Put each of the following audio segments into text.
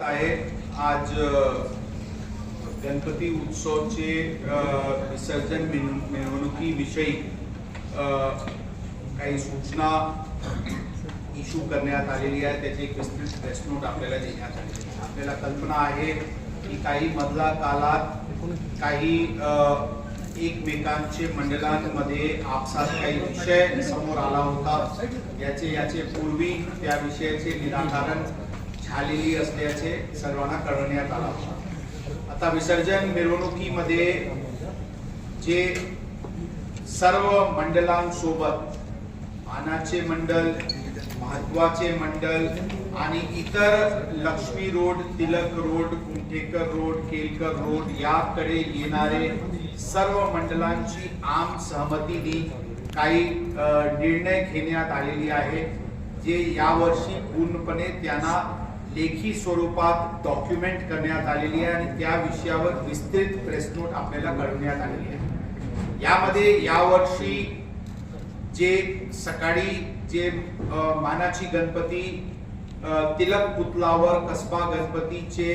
आहे. आज गणपती उत्सवचे विसर्जन मिरवणुकीविषयी काही सूचना इश्यू करण्यात आलेली आहे. त्याची एक विस्तृत प्रेस नोट आपल्याला देण्यात आलेली आहे. आपल्याला कल्पना आहे की काही मधला काळात काही एकमेकांचे मंडळांमध्ये आपसात काही विषय समोर आला होता. याचे याचे पूर्वी त्या विषयाचे निराकरण झालेली असल्याचे सर्वांना कळवण्यात आला होता. आता विसर्जन मिरवणुकीमध्ये जे सर्व मंडळांसोबत मानाचे मंडल महत्त्वाचे मंडळ आणि इतर Laxmi road Tilak road Kunthekar road Kelkar road याकडे येणारे सर्व मंडळांची आम सहमतीने काही निर्णय घेण्यात आलेली आहे जे यावर्षी पूर्णपणे त्यांना लेखी स्वरूपात डॉक्युमेंट करण्यात आलेली आहे आणि त्या विषयावर विस्तृत प्रेस नोट आपल्याला कळवण्यात आलेली आहे. यामध्ये यावर्षी जे सकाळी जे मानाची गणपती तिलक पुतलावर कसबा गणपतीचे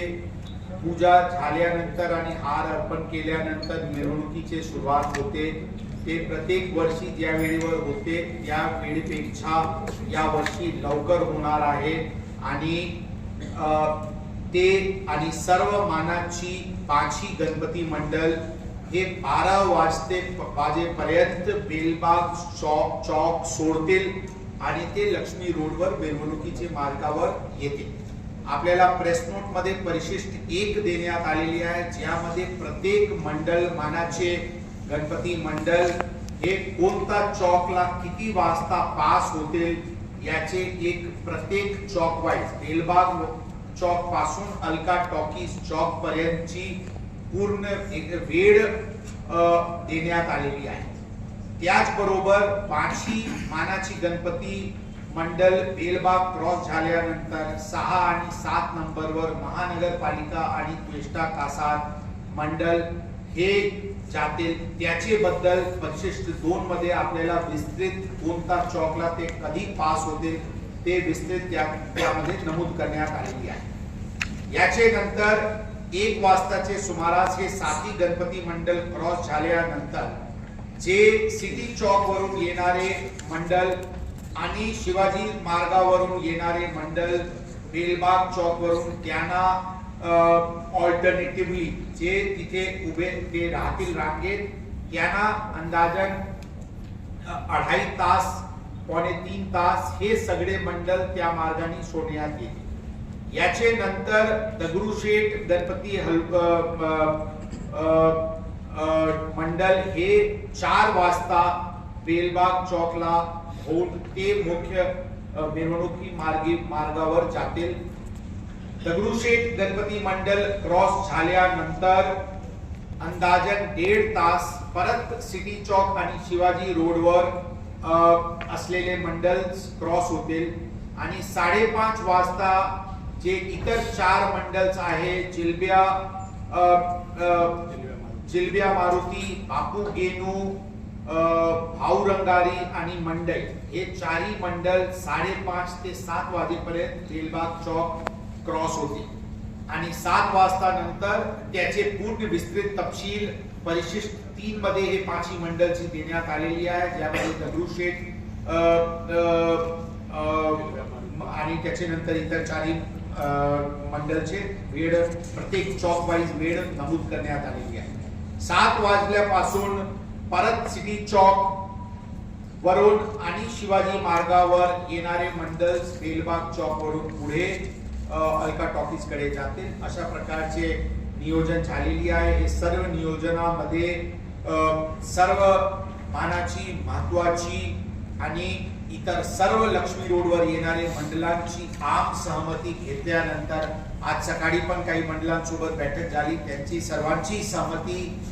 पूजा झाल्यानंतर आणि हार अर्पण केल्यानंतर मिरवणुकीचे सुरुवात होते. ते प्रत्येक वर्षी ज्या वेळेवर होते त्या वेळेपेक्षा या वर्षी लवकर होणार आहे. आणि ते आणि सर्व मानाची पाची गणपती मंडळ हे बारा वाजते वाजेपर्यंत बेलबाग चौक चौक सोडतील आणि ते लक्ष्मी रोडवर मिरवणुकीचे मार्गावर येतील. आपल्याला प्रेस नोटमध्ये परिशिष्ट एक देण्यात आलेली आहे ज्यामध्ये प्रत्येक मंडल मानाचे गणपती मंडळ हे कोणता चौकला किती वाजता पास होतील याचे एक प्रत्येक चौक वाईज बेलबाग चौकपासून अलका टॉकीज चौक पर्यंतची पूर्ण एक वेळ देण्यात आलेली आहे. त्याचबरोबर पाचही मानाची गणपती मंडल बेलबाग क्रॉस झाल्यानंतर सहा आणि सात नंबरवर महानगरपालिका आणि त्वेष्टा कासार मंडल हे जाते त्याचे बद्दल परिशिष्ट दोन मध्ये आपल्याला विस्तृत कोणता चौकला ते कधी पास होते ते विस्तृत त्या त्यामध्ये नमूद करण्यात आलेली आहे. याचे नंतर एक वाजताचे सुमारास हे साती गणपती मंडल क्रॉस झाल्यानंतर जे सिटी चौक वरून येणारे मंडल आणि शिवाजी मार्गावरून येणारे मंडल बेलबाग चौक वरून त्यांना ऑल्टरनेटिव्हली जे तिथे उभे ते राहतील रांगेत त्यांना अंदाजन अढाई तास पावणे तीन तास हे सगळे मंडळ त्या मार्गाने सोडण्यात येते याचे नंतर दगडूशेठ गणपती हल मंडल मंडळ हे चार वाजता बेलबाग चौकला होऊन ते मुख्य मिरवणुकी मार्गी मार्गावर जातील. दगडूशेठ गणपती मंडळ क्रॉस झाल्यानंतर अंदाजन दीड तास परत सिटी चौक आणि शिवाजी रोडवर असलेले मंडल क्रॉस होतील. आणि साडेपाच वाजता जे इतर चार मंडल्स आहे जिलब्या जिलब्या मारुती बापू गेनू भाऊ रंगारी आणि मंडळ हे चारही मंडळ साडेपाच ते सात वाजेपर्यंत जेलबाग चौक क्रॉस होते. आणि सात वाजता नंतर त्याचे पूर्ण विस्तृत तपशील परिशिष्ट तीन मध्ये हे पाचही मंडळची देण्यात आलेली आहे ज्यामध्ये दगडूशेठ आणि त्याच्यानंतर नंतर इतर चारही मंडळचे वेळ प्रत्येक चॉक वाईज वेळ नमूद करण्यात आलेली आहे. सात वाजल्यापासून परत सिटी चौक वरून आणि शिवाजी मार्गावर येणारे मंडळ बेलबाग चौक वरून पुढे अलका टॉकीजकडे जातील. अशा प्रकारचे नियोजन झालेली आहे. हे सर्व नियोजनामध्ये सर्व मानाची महत्वाची आणि इतर सर्व लक्ष्मी रोडवर येणारे मंडळांची आम सहमती घेतल्यानंतर आज सकाळी पण काही मंडळांसोबत बैठक झाली. त्यांची सर्वांची सहमती